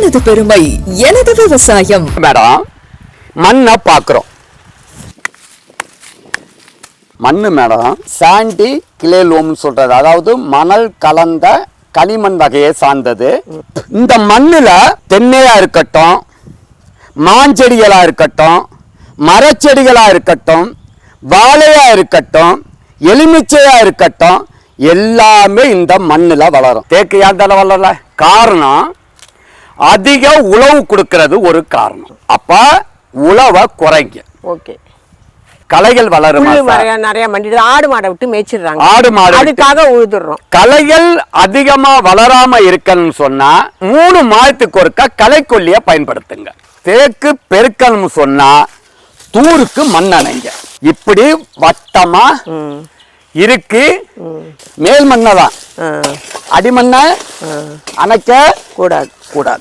எனது பெருமை எனது விவசாயம். மேடம் மண்ணை பார்க்குறோம். மண்ணு மேடம் சாண்டி கிளே லோம்னு சொல்றது. அதாவது மணல் கலந்த களிமண் வகையை சார்ந்தது. இந்த மண்ணுல தென்னையா இருக்கட்டும் மாஞ்செடிகளா இருக்கட்டும் மரச்செடிகளா இருக்கட்டும் வாழையா இருக்கட்டும் எலுமிச்சையா இருக்கட்டும் எல்லாமே இந்த மண்ணுல வளரும். தேக்கு ஏன் வளரல? காரணம் அதிக உழவு கொடுக்கிறது ஒரு காரணம். அப்ப உழவை குறைங்க. ஓகே. களைகள் வளருமா? நிறைய மண்டிடுது ஆடு மாடை விட்டு மேய்ச்சிடுறாங்க. ஆடு மாடு அதுக்காக உழுதுடுறோம். களைகள் அதிகமா வளராம இருக்கணும்னு சொன்னா மூணு மாதத்துக்கு ஒருக்கா களைக்கொல்லிய பயன்படுத்துங்க. தேக்கு பெருக்கணும்னு சொன்னா தூருக்கு மண் அணைங்க. இப்படி வட்டமா இருக்கு. மேல் மண்ணை தான். அடிமண்ணை அணைக்க கூடாது. கூடாது.